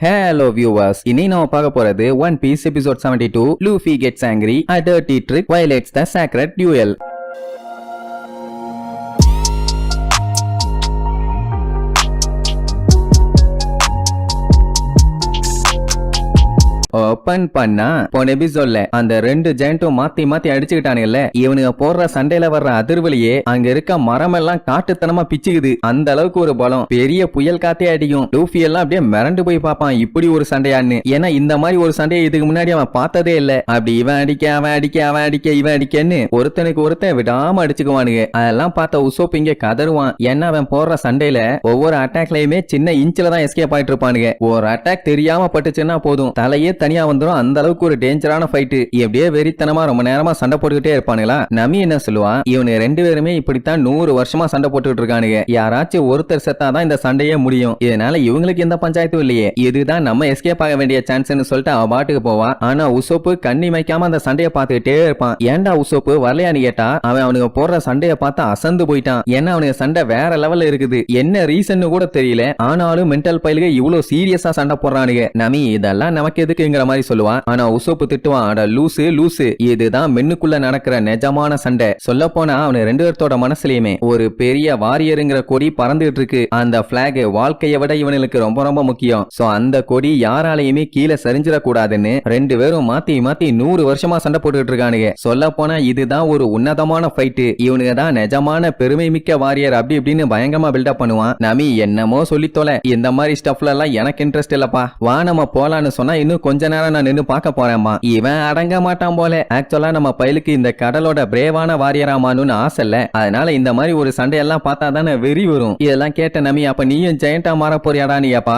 Hello viewers இனி நம்ம பார்க்க போறது One Piece episode 72 two Luffy gets angry a dirty trick violates the sacred duel open பண்ணா போன எபிசோட்ல அந்த ரெண்டு ஜெயண்டும் மாத்தி மாத்தி அடிச்சுக்கிட்டானுங்கல்ல இவனுங்க போடுற சண்டையில வர்ற அதிர்வலியே அங்க இருக்க மரம் எல்லாம் காட்டுத்தனமா பிச்சுக்குது. அந்த அளவுக்கு ஒரு பலம். பெரிய புயல் காத்தே அடிக்கும். லூஃபி எல்லாம் அப்படியே மிரண்டு போய் பார்ப்பான். இப்படி ஒரு சண்டையான்னு. ஏன்னா இந்த மாதிரி ஒரு சண்டையை இதுக்கு முன்னாடி அவன் பார்த்ததே இல்ல. அப்படி இவன் அடிக்க அவன் அடிக்க அவன் அடிக்க இவன் அடிக்கன்னு ஒருத்தனுக்கு ஒருத்தன் விடாம அடிச்சுக்குவானுங்க. அதெல்லாம் பார்த்த உசோப் இங்க கதருவான் ஏன்னா அவன் போடுற சண்டையில ஒவ்வொரு அட்டாக்லயுமே சின்ன இன்ச்சில தான் எஸ்கேப் ஆயிட்டு இருப்பானுங்க. ஒரு அட்டாக் தெரியாம பட்டுச்சுன்னா போதும். தலையே தனியா வந்துடும் அந்த அளவுக்கு ஒரு டேஞ்சரான ஃபைட் எப்படியே வெறித்தனமா ரொம்ப நேரமா சண்டை போட்டுக்கிட்டே இருப்பானுங்களா? நமி என்ன சொல்லுவான் இவனு ரெண்டு பேருமே இப்படித்தான் நூறு வருஷமா சண்டை போட்டுக்கிட்டு இருக்கானுங்க. யாராச்சும் ஒருத்தர் செத்தாதான் இந்த சண்டையே முடியும். இதனால இவங்களுக்கு எந்த பஞ்சாயத்தும் இல்லையே. இதுதான் நம்ம எஸ்கேப் ஆக வேண்டிய சான்ஸ்னு சொல்லிட்டு அவன் பாட்டுக்கு போவான் ஆனா உசோப்பு கண்ணி வைக்காம அந்த சண்டையை பார்த்துக்கிட்டே இருப்பான். ஏன்டா உசோப்பு? வரலையான்னு கேட்டா அவன் அவனுக்கு போடுற சண்டையை பார்த்து அசந்து போயிட்டான். ஏன்னா அவனுக்கு சண்டை வேற லெவல்ல இருக்குது. என்ன ரீசன் கூட தெரியல. ஆனாலும் மென்டல் பயிலுக இவ்வளவு சீரியஸா சண்டை போடுறானுங்க. நமி இதெல்லாம் நமக்கு எதுக்கு? அப்படிங்கிற மாதிரி சொல்லுவான். ஆனா உசோப்பு திட்டுவான் அட லூசு லூசு. இதுதான் மென்னுக்குள்ள நடக்கிற நிஜமான சண்டை. சொல்ல போனா அவனு ரெண்டு பேர்த்தோட மனசுலயுமே ஒரு பெரிய வாரியருங்கிற கொடி பறந்துட்டு இருக்கு அந்த பிளாக் வாழ்க்கையை விட இவனுக்கு ரொம்ப ரொம்ப முக்கியம். சோ அந்த கொடி யாராலையுமே கீழே சரிஞ்சிடக்கூடாதுன்னு ரெண்டு பேரும் மாத்தி மாத்தி நூறு வருஷமா சண்டை போட்டுட்டு இருக்கானுங்க. சொல்ல போனா இதுதான் ஒரு உன்னதமான ஃபைட்டு இவனுங்க தான் நிஜமான பெருமை மிக்க வாரியர் அப்படி இப்படின்னு பயங்கரமா பில்டப் பண்ணுவான். நமி என்னமோ சொல்லி தொலை. இந்த மாதிரி ஸ்டஃப்ல எல்லாம் எனக்கு இன்ட்ரெஸ்ட் இல்லப்பா. வா நம்ம போலான்னு சொன்னா இன்னும் கொஞ்ச நேரம் நான் நின்னு பார்க்க போறேம்மா இவன் அடங்க மாட்டான் போல. ஆக்சுவலா நம்ம பயலுக்கு இந்த கடலோட பிரேவான வாரியராமான்னு ஆசை இல்ல. அதனால இந்த மாதிரி ஒரு சண்டையெல்லாம் பார்த்தா தானே வெறி வரும். இதெல்லாம் கேட்ட நம்பி அப்ப நீயும் ஜெயண்டா மாற போறியாடா நீ அப்பா?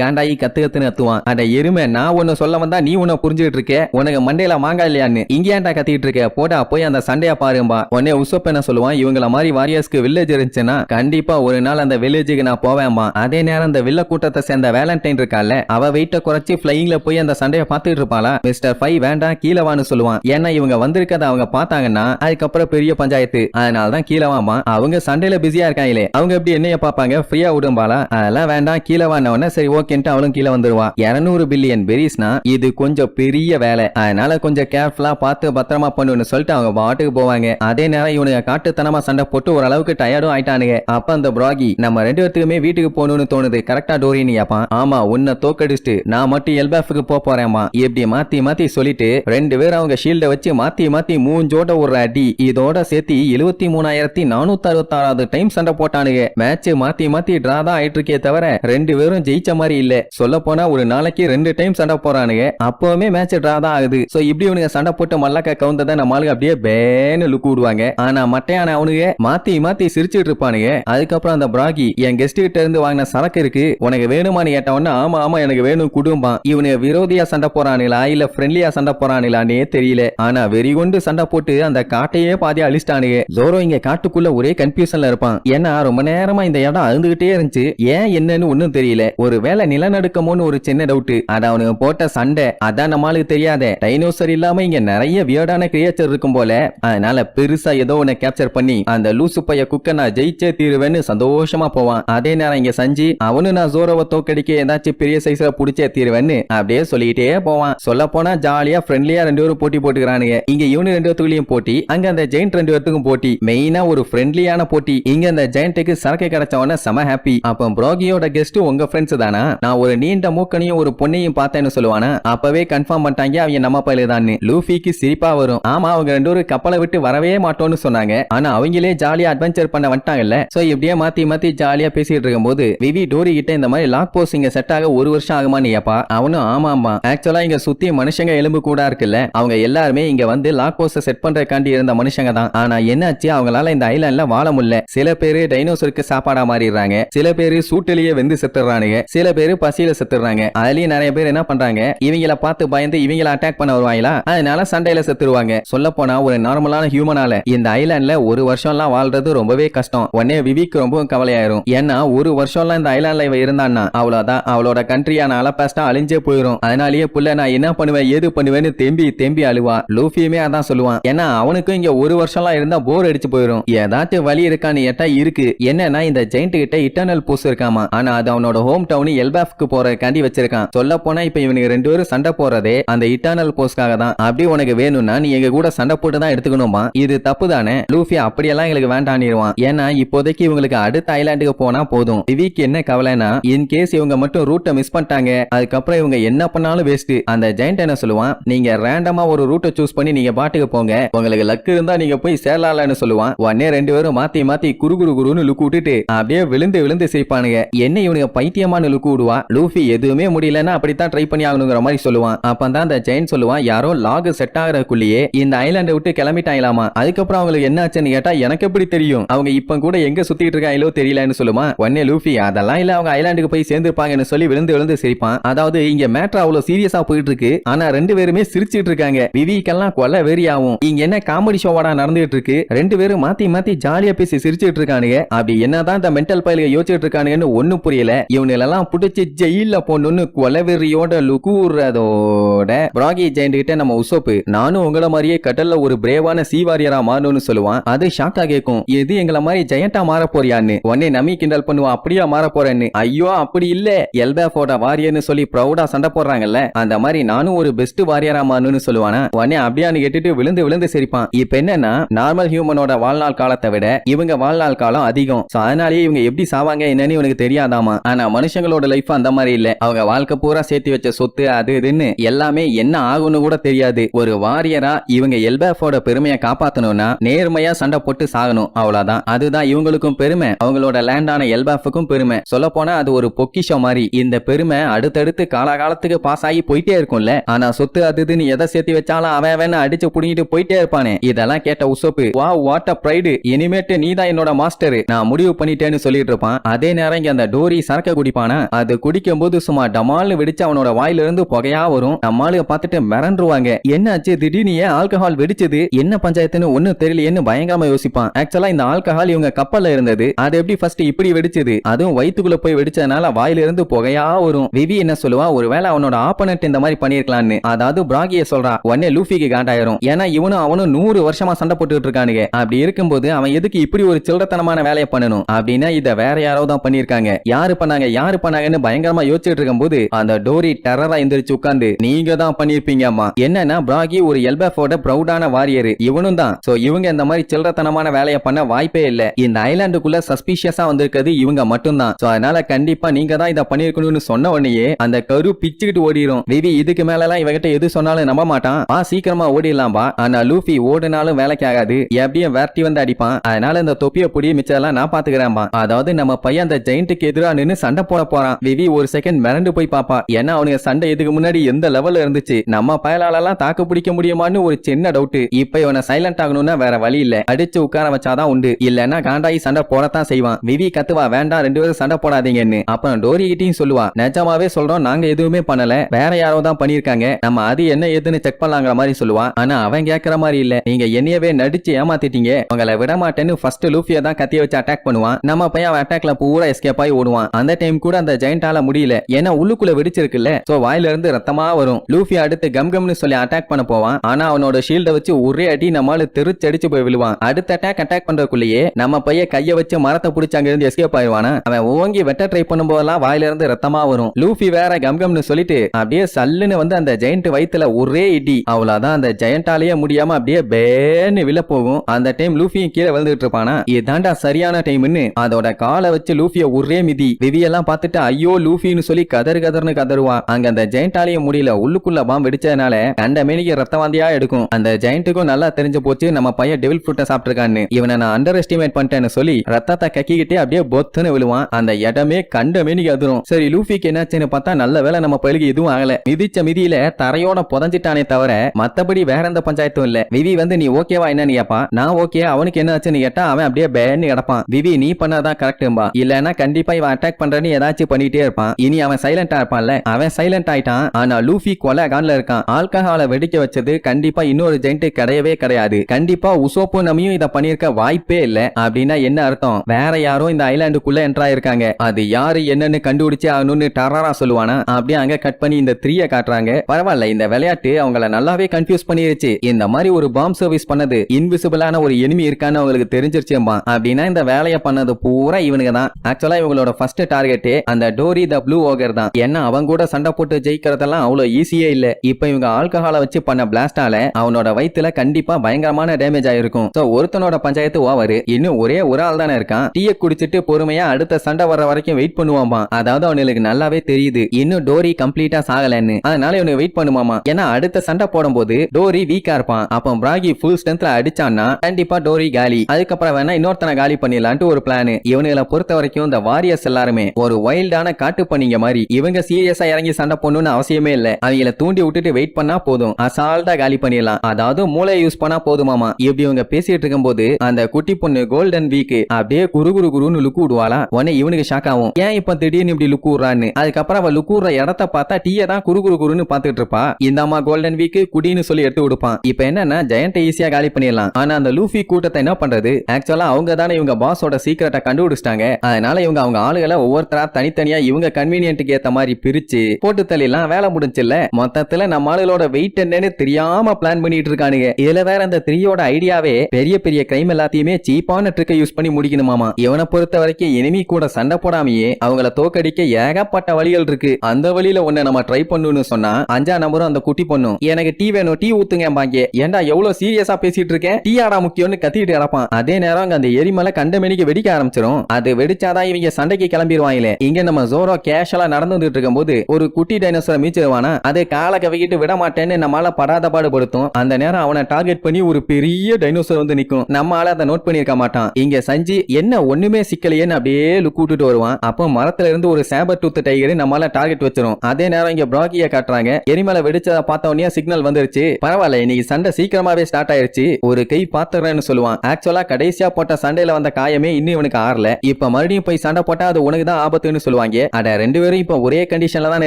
காண்டாயி கத்து கத்துன்னு அத்துவான் அட எருமை நான் ஒன்னு சொல்ல வந்தா நீ உன்ன புரிஞ்சுட்டு இருக்க. உனக்கு மண்டையில மாங்கா இல்லையான்னு? இங்க ஏன்டா கத்திட்டு இருக்க? போடா போய் அந்த சண்டையை பாரும்பா. உடனே உசப் என்ன சொல்லுவான்? இவங்கள மாதிரி வாரியர்ஸ்க்கு வில்லேஜ் இருந்துச்சுன்னா கண்டிப்பா ஒரு நாள் அந்த வில்லேஜுக்கு நான் போவேன்மா. அதே நேரம் அந்த வில்ல கூட்டத்தை சேர்ந்த வேலண்டைன் இருக்கால அவ வெயிட்ட குறைச்சி பிளையிங்ல போய் அந்த சண்டையை பார்த்துட்டு இருப்பாளா? மிஸ்டர் ஃபைவ் வேண்டாம் கீழவான்னு சொல்லுவான். ஏன்னா இவங்க வந்திருக்கத அவங்க பார்த்தாங்கன்னா அதுக்கப்புறம் பெரிய பஞ்சாயத்து. அதனால தான் கீழவாமா அவங்க சண்டையில பிஸியா இருக்காங்களே. அவங்க எப்படி என்னைய பார்ப்பாங்க? ஃப்ரீயா விடும்பாளா? அதெல்லாம் வேண்டாம் கீழே உடனே சரி ஓகேன்ட்டு அவளும் கீழே வந்துருவா. இருநூறு பில்லியன் பெரிஸ்னா இது கொஞ்சம் பெரிய வேலை. அதனால கொஞ்சம் கேர்ஃபுல்லா பார்த்து பத்திரமா பண்ணுன்னு சொல்லிட்டு அவங்க பாட்டுக்கு போவாங்க. அதே நேரம் இவனுங்க காட்டுத்தனமா சண்டை போட்டு ஓரளவுக்கு டயர்டும் ஆயிட்டானுங்க. அப்ப அந்த பிராகி நம்ம ரெண்டு பேர்த்துக்குமே வீட்டுக்கு போகணும்னு தோணுது. கரெக்டா டோரின்னு கேப்பான் ஆமா உன்னை தோக்கடிச்சுட்டு நான் மட்டும் எல்பாஃபுக்கு போப்போம் போறேம்மா. இப்படி மாத்தி மாத்தி சொல்லிட்டு ரெண்டு பேரும் அவங்க ஷீல்ட வச்சு மாத்தி மாத்தி மூஞ்சோட ஒரு அடி இதோட சேர்த்து எழுபத்தி மூணாயிரத்தி நானூத்தி அறுபத்தி ஆறாவது டைம் சண்டை போட்டானுங்க. மேட்ச் மாத்தி மாத்தி டிரா தான் ஆயிட்டு இருக்கே தவிர ரெண்டு பேரும் ஜெயிச்ச மாதிரி இல்ல. சொல்ல போனா ஒரு நாளைக்கு ரெண்டு டைம் சண்டை போறானுங்க அப்பவுமே மேட்ச் டிரா தான் ஆகுது. சோ இப்படி இவனுங்க சண்டை போட்டு மல்லாக்க கவுந்ததை நம்ம ஆளுங்க அப்படியே பேனு லுக்கு விடுவாங்க. ஆனா மட்டையான அவனுங்க மாத்தி மாத்தி சிரிச்சுட்டு இருப்பானுங்க. அதுக்கப்புறம் அந்த பிராகி என் கெஸ்ட் கிட்ட இருந்து வாங்கின சரக்கு இருக்கு. உனக்கு வேணுமான்னு கேட்டவொன்னே ஆமா ஆமா எனக்கு வேணும் குடும்பம் இவனுக்கு விரோதியா சண்டை போறானுங்களா? இல்ல ஃப்ரெண்ட்லியா சண்டை போறானுங்களானே தெரியல. ஆனா வெறி கொண்டு சண்டை போட்டு அந்த காட்டையே பாதி அழிச்சிட்டானுங்க. ஜோரோ இங்க காட்டுக்குள்ள ஒரே கன்ஃபியூஷன்ல இருப்பான். ஏன்னா ரொம்ப நேரமா இந்த இடம் அழுந்துகிட்டே இருந்துச்சு. ஏன் என்னன்னு ஒண்ணும் தெரியல. ஒரு வேலை நிலநடுக்கமோன்னு ஒரு சின்ன டவுட் அது அவனுக்கு போட்ட சண்டை அதான் நம்மளுக்கு தெரியாத. டைனோசர் இல்லாம இங்க நிறைய வியர்டான கிரியேச்சர் இருக்கும் போல. அதனால பெருசா ஏதோ ஒன்னு கேப்சர் பண்ணி அந்த லூசு பைய குக்க நான் ஜெயிச்சே தீருவேன்னு சந்தோஷமா போவான். அதே நேரம் இங்க சஞ்சி அவனு நான் ஜோரோவை தோக்கடிக்க ஏதாச்சும் பெரிய சைஸ்ல புடிச்சே தீருவேன்னு அப்படியே சொல்லிக்கிட்டே போவான். சொல்ல போனா ஜாலியா ஃப்ரெண்ட்லியா ரெண்டு பேரும் போட்டி போட்டுக்கிறானுங்க. இங்க இவனு ரெண்டு பேத்துக்குள்ளயும் போட்டி அங்க அந்த ஜெயின்ட் ரெண்டு பேத்துக்கும் போட்டி. மெயினா ஒரு ஃப்ரெண்ட்லியான போட்டி. இங்க அந்த ஜெயிண்ட்டுக்கு சரக்கு கிடைச்ச உடனே செம ஹாப்பி அப்ப புரோகியோட கெஸ்ட் உங்க ஃப்ரெண்ட்ஸ் தானா? நான் ஒரு நீண்ட மூக்கனையும் ஒரு பொண்ணையும் பார்த்தேன்னு சொல்லுவானா? அப்பவே கன்ஃபார்ம் பண்ணிட்டாங்க அவங்க நம்ம பயில லூஃபிக்கு சிரிப்பா வரும். ஆமா அவங்க ரெண்டு பேரும் கப்பலை விட்டு வரவே மாட்டோம்னு சொன்னாங்க. ஆனா அவங்களே ஜாலியா அட்வென்ச்சர் பண்ண வந்துட்டாங்கல்ல. சோ இப்படியே மாத்தி மாத்தி ஜாலியா பேசிட்டு இருக்கும்போது விவி டோரி கிட்ட இந்த மாதிரி லாக் போஸ் செட் ஆக ஒரு வருஷம் ஆகுமான்னு ஏப்பா அவனும் ஆமா ஆமா ஆக்சுவலா இங்க சுத்தி மனுஷங்க எலும்பு கூட இருக்குல்ல. அவங்க எல்லாருமே இங்க வந்து லாக் போஸ செட் பண்றதுக்காண்டி இருந்த மனுஷங்க தான். ஆனா என்னாச்சு? அவங்களால இந்த ஐலாண்ட்ல வாழ முடியல. சில பேரு டைனோசருக்கு சாப்பாடா மாறிடுறாங்க. சில பேரு சூட்டிலேயே வெந்து செத்துறானுங்க சில பேரு பசியில செத்துறாங்க அதுலயும் நிறைய பேர் என்ன பண்றாங்க? இவங்கள பார்த்து பயந்து இவங்கள அட்டாக் பண்ண வருவாங்களா? அதனால சண்டையில செத்துருவாங்க. சொல்ல போனா ஒரு நார்மலான ஹியூமனால இந்த ஐலாண்ட்ல ஒரு வருஷம்லாம் வாழ்றது ரொம்பவே கஷ்டம். உடனே விவிக்கு ரொம்பவும் கவலையாயிரும். ஏன்னா ஒரு வருஷம்லாம் இந்த ஐலாண்ட்ல இவ இருந்தான்னா அவ்வளவுதான். அவளோட கண்ட்ரியான அலபாஸ்டா அழிஞ்சே போயிரும். அதனால அதனாலேயே புள்ள நான் என்ன பண்ணுவேன் ஏது பண்ணுவேன்னு தெம்பி தெம்பி அழுவா. லூஃபியுமே அதான் சொல்லுவான். ஏன்னா அவனுக்கும் இங்க ஒரு வருஷம்லாம் இருந்தா போர் அடிச்சு போயிடும் ஏதாச்சும் வழி இருக்கான்னு ஏட்டா இருக்கு. என்னன்னா இந்த ஜெயிண்ட் கிட்ட இட்டர்னல் பூஸ் இருக்காமா? ஆனா அது அவனோட ஹோம் டவுன் எல்பாஃப்க்கு போறதுக்காண்டி வச்சிருக்கான். சொல்ல போனா இப்ப இவனுக்கு ரெண்டு பேரும் சண்டை போறதே அந்த இட்டர்னல் போஸ்க்காக தான். அப்படி உனக்கு வேணும்னா நீ எங்க கூட சண்டை போட்டு தான் எடுத்துக்கணுமா? இது தப்பு தானே? லூஃபி அப்படியெல்லாம் எங்களுக்கு வேண்டான்னிருவான். ஏன்னா இப்போதைக்கு இவங்களுக்கு அடுத்த ஐலாண்டுக்கு போனா போதும். விவிக்கு என்ன கவலைனா இன் கேஸ் இவங்க மட்டும் ரூட்டை மிஸ் பண்ணிட்டாங்க அதுக்கப்புறம் இவங்க என்ன பண்ணாலும் வேஸ்ட் அந்த ஜெயண்ட் என்ன சொல்லுவான்? நீங்க ரேண்டமா ஒரு ரூட்டை சூஸ் பண்ணி நீங்க பாட்டுக்கு போங்க. உங்களுக்கு லக்கு இருந்தா நீங்க போய் சேரலாம்னு சொல்லுவான். உடனே ரெண்டு பேரும் மாத்தி மாத்தி குரு குரு குருன்னு லுக்கு விட்டுட்டு அப்படியே விழுந்து விழுந்து சிரிப்பானுங்க. என்ன இவனுங்க பைத்தியமான லுக்கு விடுவா? லூஃபி எதுவுமே முடியலன்னா அப்படித்தான் ட்ரை பண்ணி ஆகணுங்கிற மாதிரி சொல்லுவான். அப்பதான் அந்த ஜெயின் சொல்லுவான் யாரோ லாக் செட் ஆகிறதுக்குள்ளேயே இந்த ஐலாண்டை விட்டு கிளம்பிட்டாங்களாமா? அதுக்கப்புறம் அவங்களுக்கு என்ன ஆச்சுன்னு கேட்டா எனக்கு எப்படி தெரியும்? அவங்க இப்ப கூட எங்க சுத்திட்டு இருக்காங்களோ தெரியலன்னு சொல்லுமா? உடனே லூஃபி அதெல்லாம் இல்ல அவங்க ஐலாண்டுக்கு போய் சேர்ந்துருப்பாங்கன்னு சொல்லி விழுந்து விழுந்து சிரிப்பான். அதாவது இங்க மேட்ரு அவ்வளவு சீரியஸா போயிட்டு இருக்கு ஆனா ரெண்டு பேருமே சிரிச்சிட்டு இருக்காங்க. விவிக்கெல்லாம் கொலை வெறி ஆகும் இங்க என்ன காமெடி ஷோவாடா நடந்துட்டு இருக்கு? ரெண்டு பேரும் மாத்தி மாத்தி ஜாலியா பேசி சிரிச்சிட்டு இருக்கானுங்க. அப்படி என்னதான் இந்த மென்டல் பயிலுக யோசிச்சுட்டு இருக்கானுங்கன்னு ஒண்ணும் புரியல. இவனெல்லாம் புடிச்சு ஜெயில போடணும்னு கொலவெறியோட லுகூறதோட பிராகி ஜெயண்ட் கிட்ட நம்ம உசோப்பு. நானும் உங்கள மாதிரியே கடல்ல ஒரு பிரேவான சீவாரியரா மாறணும்னு சொல்லுவான். அது ஷாக்கா கேட்கும் எது எங்கள மாதிரி ஜெயண்டா மாற போறியான்னு. உடனே நமி கிண்டல் பண்ணுவான் அப்படியா மாற போறேன்னு. ஐயோ அப்படி இல்ல. எல்பேஃபோட வாரியர்னு சொல்லி ப்ரௌடா சண்டை போடுறாங்கல்ல. அந்த மாதிரி நானும் ஒரு பெஸ்ட் வாரியரா சொல்லுவானா? உடனே அப்படியான்னு கேட்டுட்டு விழுந்து விழுந்து சிரிப்பான். இப்ப என்னன்னா நார்மல் ஹியூமனோட வாழ்நாள் காலத்தை விட இவங்க வாழ்நாள் காலம் அதிகம். சோ அதனாலேயே இவங்க எப்படி சாவாங்க என்னன்னு இவனுக்கு தெரியாதாமா? ஆனா மனுஷங்களோட லைஃப் அந்த மாதிரி இல்ல. அவங்க வாழ்க்கை பூரா சேர்த்து வச்ச சொத்து அது இதுன்னு எல்லாமே என்ன ஆகும்னு கூட தெரியாது. ஒரு வாரியரா இவங்க எல்பேஃபோட பெருமையை காப்பாத்தணும்னா நேர்மையா சண்டை போட்டு சாகணும். அவ்வளவுதான். அதுதான் இவங்களுக்கும் பெருமை. அவங்களோட லேண்டான எல்பாஃபுக்கும் பெருமை. சொல்ல போனா அது ஒரு பொக்கிஷம் மாதிரி. இந்த பெருமை அடுத்தடுத்து காலகாலத்துக்கு பாஸ் ஆகி போயிட்டே இருக்கும்ல. ஆனா சொத்து அது இதுன்னு எதை சேர்த்து வச்சாலும் அவன் அவன் அடிச்சு புடிங்கிட்டு போயிட்டே இருப்பானே. இதெல்லாம் கேட்ட உசோப்பு வா வாட் அ ப்ரைடு இனிமேட்டு நீ தான் என்னோட மாஸ்டர். நான் முடிவு பண்ணிட்டேன்னு சொல்லிட்டு இருப்பான். அதே நேரம் இங்க அந்த டோரி சரக்க குடிப்பானா? அது குடிக்கும் போது சும்மா டமால்னு வெடிச்சு அவனோட வாயிலிருந்து புகையா வரும். நம்மளுக்கு பார்த்துட்டு மிரண்டுருவாங்க. என்னாச்சு? திடீர்னு ஏன் ஆல்கஹால் வெடிச்சது? என்ன பஞ்சாயத்துன்னு ஒண்ணும் தெரியலையேன்னு பயங்கரமா யோசிப்பான். ஆக்சுவலா இந்த ஆல்கஹால் இவங்க கப்பல்ல இருந்தது. அது எப்படி ஃபர்ஸ்ட் இப்படி வெடிச்சது? அதுவும் வயிற்றுக்குள்ள போய் வெடிச்சதுனால வாயிலிருந்து புகையா வரும். விவி என்ன சொல்லுவா? ஒருவேளை அவனோட ஆப்பனட் இந்த மாதிரி பண்ணிருக்கலாம்னு அதாவது பிராகிய சொல்றா உடனே லூஃபிக்கு காண்டாயிரும். ஏன்னா இவனும் அவனும் நூறு வருஷமா சண்டை போட்டுட்டு இருக்கானுங்க அப்படி இருக்கும்போது அவன் எதுக்கு இப்படி ஒரு சில்லறத்தனமான வேலையை பண்ணணும்? அப்படின்னா இதை வேற யாரோ தான் பண்ணிருக்காங்க யாரு பண்ணாங்க யாரு பண்ணாங்கன்னு பயங்கரமா யோசிச்சுட்டு இருக்கும்போது அந்த டோரி டெரரா எந்திரிச்சு உட்காந்து நீங்க தான் பண்ணிருப்பீங்க அம்மா என்னன்னா பிராகி ஒரு எல்பஃபோட ப்ரௌடான வாரியர். இவனும் தான். சோ இவங்க இந்த மாதிரி சில்லறத்தனமான வேலையை பண்ண வாய்ப்பே இல்ல. இந்த ஐலாண்டுக்குள்ள சஸ்பீஷியஸா வந்திருக்கிறது இவங்க மட்டும்தான். சோ அதனால கண்டிப்பா நீங்க தான் இதை பண்ணிருக்கணும்னு சொன்ன உடனேயே அந்த கரு பிச்சுக்கிட்டு ஓடி ஓடிரும் விவி இதுக்கு மேலலாம் இவகிட்ட எது சொன்னாலும் நம்ப மாட்டான். வா சீக்கிரமா ஓடிடலாம் பா ஆனா லூஃபி ஓடினாலும் வேலைக்கு ஆகாது. எப்படியும் வேர்ட்டி வந்து அடிப்பான். அதனால இந்த தொப்பிய புடிய மிச்சம் நான் பாத்துக்கிறேன் அதாவது நம்ம பையன் அந்த ஜெயிண்ட்டுக்கு எதிராக நின்று சண்டை போட போறான். விவி ஒரு செகண்ட் மிரண்டு போய் பாப்பா. ஏன்னா அவனுக்கு சண்டை இதுக்கு முன்னாடி எந்த லெவல்ல இருந்துச்சு? நம்ம பயலாலெல்லாம் தாக்கு பிடிக்க முடியுமான்னு ஒரு சின்ன டவுட் இப்ப இவனை சைலண்ட் ஆகணும்னா வேற வழி இல்ல. அடிச்சு உட்கார வச்சாதான் உண்டு. இல்லன்னா காண்டாயி சண்டை போடத்தான் செய்வான். விவி கத்துவா வேண்டாம் ரெண்டு பேரும் சண்டை போடாதீங்கன்னு. அப்புறம் டோரி கிட்டையும் சொல்லுவா நிஜமாவே சொல்றோம் நாங்க எதுவுமே பண்ணல. வேற யாரோ தான் பண்ணியிருக்காங்க. நம்ம அது என்ன ஏதுன்னு செக் பண்ணலாங்கிற மாதிரி சொல்லுவான். ஆனா அவன் கேட்கற மாதிரி இல்ல. நீங்க என்னையவே நடிச்சு ஏமாத்திட்டீங்க. உங்களை விட மாட்டேன்னு ஃபர்ஸ்ட் லூஃபியா தான் கத்திய வச்சு அட்டாக் பண்ணுவான். நம்ம பையன் அவன் அட்டாக்ல பூரா எஸ்கேப் ஆகி ஓடுவான். அந்த டைம் கூட அந்த ஜெயண்டால முடியல. ஏன்னா உள்ளுக்குள்ள வெடிச்சிருக்குல்ல சோ வாயில இருந்து ரத்தமா வரும். லூஃபி அடுத்து கம் கம்னு சொல்லி அட்டாக் பண்ண போவான். ஆனா அவனோட ஷீல்ட வச்சு ஒரே அடி நம்மால தெரிச்சடிச்சு போய் விழுவான். அடுத்த அட்டாக் அட்டாக் பண்றதுக்குள்ளேயே நம்ம பையன் கைய வச்சு மரத்தை பிடிச்சி அங்க இருந்து எஸ்கேப் ஆயிடுவானா அவன் ஓங்கி வெட்ட ட்ரை பண்ணும்போதெல்லாம் வாயில இருந்து ரத்தமா வரும். லூஃபி வேற கம் கம்னு சொல்லிட்டு அப்படியே சல்லுன்னு வந்து அந்த ஜெயண்ட் வயித்துல ஒரே இடி. அவ்வளவுதான் அந்த ஜெயண்டாலேயே முடியாம அப்படியே பேன்னு விழ போகும். அந்த டைம் லூஃபியும் கீழே விழுந்துட்டு இருப்பானா? இதாண்டா சரியான டைம்னு அதோட காலை வச்சு லூஃபிய ஒரே மிதி. விவியெல்லாம் பார்த்துட்டு ஐயோ லூஃபின்னு சொல்லி கதறு கதர்னு கதருவான் அங்க அந்த ஜெயண்டாலேயே முடியல. உள்ளுக்குள்ள பாம் வெடிச்சதுனால கண்ட மேனிக்கு ரத்த வாந்தியா எடுக்கும். அந்த ஜெயண்ட்டுக்கும் நல்லா தெரிஞ்சு போச்சு நம்ம பையன் டெவில் ஃப்ரூட்டை சாப்பிட்டுருக்கான்னு. இவனை நான் அண்டர் எஸ்டிமேட் பண்ணிட்டேன்னு சொல்லி ரத்தத்தை கக்கிக்கிட்டே அப்படியே பொத்துன்னு விழுவான். அந்த இடமே கண்ட மேனிக்கு அதிரும். சரி லூஃபிக்கு என்னாச்சுன்னு பார்த்தா நல்ல வேளை நம்ம பயிலுக்கு எதுவும் ஆகல. மிதிச்ச மிதியில தரையோட புதஞ்சிட்டானே தவிர மத்தபடி வேற எந்த பஞ்சாயத்தும் இல்ல. விவி வந்து நீ ஓகேவா என்னன்னு கேப்பான் நான் ஓகே அவனுக்கு என்ன ஆச்சுன்னு கேட்டா அவன் அப்படியே பேன்னு கிடப்பான். விவி நீ பண்ணாதான் கரெக்டும்பா இல்லனா கண்டிப்பா இவன் அட்டாக் பண்றேன்னு ஏதாச்சும் பண்ணிட்டே இருப்பான். இனி அவன் சைலண்டா இருப்பான்ல. அவன் சைலண்ட் ஆயிட்டான். ஆனா லூஃபி கொலை கான்ல இருக்கான். ஆல்கஹாலை வெடிக்க வச்சது கண்டிப்பா இன்னொரு ஜெயிண்ட் கிடையவே கிடையாது. கண்டிப்பா உசோப்பு நமியும் இதை பண்ணிருக்க வாய்ப்பே இல்ல. அப்படின்னா என்ன அர்த்தம்? வேற யாரும் இந்த ஐலாண்டுக்குள்ள என்ட்ரா இருக்காங்க அது யாரு என்னன்னு கண்டுபிடிச்சே ஆகணும்னு டராரா சொல்லுவானா? அப்படியே அங்க கட் பண்ணி பண்ணி இந்த த்ரீய காட்டுறாங்க. பரவாயில்ல இந்த விளையாட்டு அவங்கள நல்லாவே கன்ஃபியூஸ் பண்ணிருச்சு. இந்த மாதிரி ஒரு பாம் சர்வீஸ் பண்ணது இன்விசிபிளான ஒரு எனிமி இருக்கான்னு அவங்களுக்கு தெரிஞ்சிருச்சுமா அப்படின்னா இந்த வேலையை பண்ணது பூரா இவனுங்க தான். ஆக்சுவலா இவங்களோட ஃபர்ஸ்ட் டார்கெட்டே அந்த டோரி த ப்ளூ ஓகர் தான். ஏன்னா அவன் கூட சண்டை போட்டு ஜெயிக்கிறதெல்லாம் அவ்வளவு ஈஸியே இல்ல. இப்ப இவங்க ஆல்கஹாலை வச்சு பண்ண பிளாஸ்டால அவனோட வயித்துல கண்டிப்பா பயங்கரமான டேமேஜ் ஆயிருக்கும். சோ ஒருத்தனோட பஞ்சாயத்து ஓவர் இன்னும் ஒரே ஒரு ஆள் தானே இருக்கான். டீய குடிச்சிட்டு பொறுமையா அடுத்த சண்டை வர்ற வரைக்கும் வெயிட் பண்ணுவாமா அதாவது அவனுக்கு நல்லாவே தெரியுது. இன்னும் டோரி கம்ப்ளீட்டா சாகலன்னு. அதனால இவனுக்கு வெயிட் பண்ணுமாமா ஏன்னா அடுத்த சண்டை போடும்போது டோரி வீக்கா இருப்பான். அப்ப பிராகி ஃபுல் ஸ்ட்ரென்த்ல அடிச்சான்னா கண்டிப்பா டோரி காலி. அதுக்கப்புறம் வேணா இன்னொருத்தனை காலி பண்ணிடலான்ட்டு ஒரு பிளான் இவனுங்களை பொறுத்த வரைக்கும் இந்த வாரியர்ஸ் எல்லாருமே ஒரு வைல்டான காட்டு பண்ணிங்க மாதிரி இவங்க சீரியஸா இறங்கி சண்டை போடணும்னு அவசியமே இல்ல. அவங்கள தூண்டி விட்டுட்டு வெயிட் பண்ணா போதும். அசால்ட்டா காலி பண்ணிடலாம். அதாவது மூளை யூஸ் பண்ணா போதுமாமா இப்படி இவங்க பேசிட்டு இருக்கும்போது அந்த குட்டி பொண்ணு கோல்டன் வீக் அப்படியே குரு குரு குருன்னு லுக்கு விடுவாளா? உடனே இவனுக்கு ஷாக் ஆகும். ஏன் இப்ப திடீர்னு இப்படி லுக்கு விடுறான்னு? அதுக்கப்புறம் அவ லுக்கு விடுற இடத்த பார்த்தா டீயை தான் குறு குறு குருன்னு பாத்துட்டு இருப்பா இந்த அம்மா கோல்டன் வீக் குடின்னு சொல்லி எடுத்து கொடுப்பான். இப்ப என்னன்னா ஜெயண்ட் ஈஸியா காலி பண்ணிடலாம். ஆனா அந்த லூஃபி கூட்டத்தை என்ன பண்றது? ஆக்சுவலா அவங்க தானே இவங்க பாஸோட சீக்கிரட்டை கண்டுபிடிச்சிட்டாங்க. அதனால இவங்க அவங்க ஆளுகளை ஒவ்வொருத்தரா தனித்தனியா இவங்க கன்வீனியன்ட்டுக்கு ஏத்த மாதிரி பிரிச்சு போட்டு தள்ளிலாம் வேலை முடிஞ்சுல்ல மொத்தத்துல நம்ம ஆளுகளோட வெயிட் என்னன்னு தெரியாம பிளான் பண்ணிட்டு இருக்கானுங்க. இதுல வேற அந்த த்ரீயோட ஐடியாவே பெரிய பெரிய கிரைம் எல்லாத்தையுமே சீப்பான ட்ரிக்கை யூஸ் பண்ணி முடிக்கணுமாமா? இவனை பொறுத்த வரைக்கும் எனிமி கூட சண்டை போடாமையே அவங்கள தோக்கடிக்க ஏகப்பட்ட வழிகள் இருக்கு. அந்த வழியில ஒண்ணு நம்ம ட்ரை பண்ணுன்னு சொன்னா அஞ்சா நம்பரும் அந்த குட்டி பொண்ணு. எனக்கு டீ வேணும் டீ ஊத்துங்க பாங்க ஏன்டா எவ்வளவு சீரியஸா பேசிட்டு இருக்கேன்? டீ ஆடா முக்கியம்னு கத்திட்டு கிடப்பான். அதே நேரம் அந்த எரிமலை கண்ட மணிக்கு வெடிக்க ஆரம்பிச்சிடும் அது வெடிச்சாதான் இவங்க சண்டைக்கு கிளம்பிடுவாங்களே இங்க நம்ம ஜோரோ கேஷலா நடந்து வந்துட்டு இருக்கும்போது ஒரு குட்டி டைனோசரை மீச்சிருவானா அது காலை கவிக்கிட்டு விட மாட்டேன்னு நம்மால படாத பாடுபடுத்தும். அந்த நேரம் அவனை டார்கெட் பண்ணி ஒரு பெரிய டைனோசர் வந்து நிக்கும். நம்மளால அதை நோட் பண்ணிருக்க மாட்டான். இங்க சஞ்சி என்ன ஒண்ணுமே சிக்கலையேன்னு அப்படியே லுக் விட்டுட்டு வருவான். அப்போ மரத்துல இருந்து ஒரு சேபர் டூத் டைகர் நம்மளால டார்கெட் வச்சிரும். அதே நேரம் இங்க பிராகிய காட்டுறாங்க. எரிமலை வெடிச்சத பார்த்த உடனே சிக்னல் வந்துருச்சு. பரவாயில்ல இன்னைக்கு சண்டை சீக்கிரமாவே ஸ்டார்ட் ஆயிருச்சு. ஒரு கை பாத்துறேன்னு சொல்லுவான். ஆக்சுவலா கடைசியா போட்ட சண்டையில வந்த காயமே இன்னும் இவனுக்கு ஆறல. இப்ப மறுபடியும் போய் சண்டை போட்டா அது உனக்கு தான் ஆபத்துன்னு சொல்லுவாங்க. அட ரெண்டு பேரும் இப்ப ஒரே கண்டிஷன்ல தானே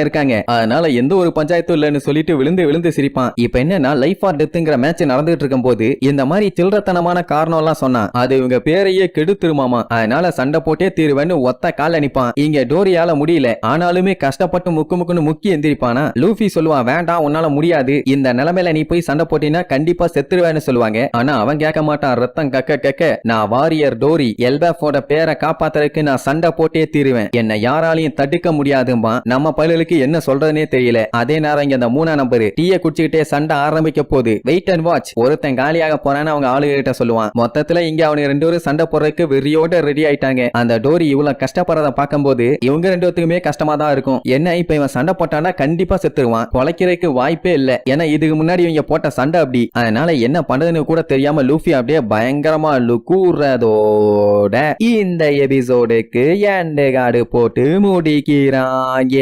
இருக்காங்க. அதனால எந்த ஒரு பஞ்சாயத்தும் இல்லைன்னு சொல்லிட்டு விழுந்து விழுந்து சிரிப்பான். இப்ப என்னன்னா லைஃப் ஆர் டெத்துங்கிற மேட்ச் நடந்துட்டு இருக்கும் போது இந்த மாதிரி சில்லறத்தனமான காரணம் எல்லாம் சொன்னான். அது இவங்க பேரையே கெடுத்துருமாமா. அதனால சண்டை போட்டே தீருவேன்னு ஒத்த கால நிப்பான். இங்க டோரியால முடியல. ஆனாலுமே கஷ்டப்பட்டு முக்கு முக்குன்னு முக்கிய எந்திரிப்பானா? லூஃபி சொல்லுவான் வேண்டாம் உன்னால முடியாது. இந்த நிலைமையில நீ போய் சண்டை போட்டினா கண்டிப்பா செத்துருவேன்னு சொல்லுவாங்க. ஆனா அவன் கேட்க மாட்டான் ரத்தம் கக்க கக்க. நான் வாரியர் டோரி எல்பேஃபோட பேரை காப்பாத்துறதுக்கு நான் சண்டை போட்டே தீருவேன். என்ன யாராலையும் தடுக்க முடியாதும்பா. நம்ம பயிலுக்கு என்ன சொல்றதுனே தெரியல. அதே நேரம் இங்க அந்த மூணா நம்பர் டீய குடிச்சுக்கிட்டே சண்டை ஆரம்பிக்க போகுது. வெயிட் அண்ட் வாட்ச் ஒருத்தன் காலியாக போறான்னு அவங்க ஆளுகிட்ட சொல்லுவான். மொத்தத்துல இங்க அவனுக்கு ரெண்டு பேரும் சண்டை போடுறதுக்கு வெறியோட ரெடி ஆயிட்டாங்க. அந்த டோரி இவ்வளவு கஷ்டப்படுறத பார்க்கும்போது இவங்க ரெண்டு பேத்துக்குமே கஷ்டமா தான் இருக்கும். என்ன இப்ப இவன் சண்டை போட்டானா கண்டிப்பா செத்துருவான். பொழைக்கிறதுக்கு வாய்ப்பே இல்ல. ஏன்னா இதுக்கு முன்னாடி இவங்க போட்ட சண்டை அப்படி. அதனால என்ன பண்றதுன்னு கூட தெரியாம லூஃபி அப்படியே பயங்கரமா லுக்கூறதோட இந்த எபிசோடுக்கு எண்டு காடு போட்டு முடிக்கிறாங்க.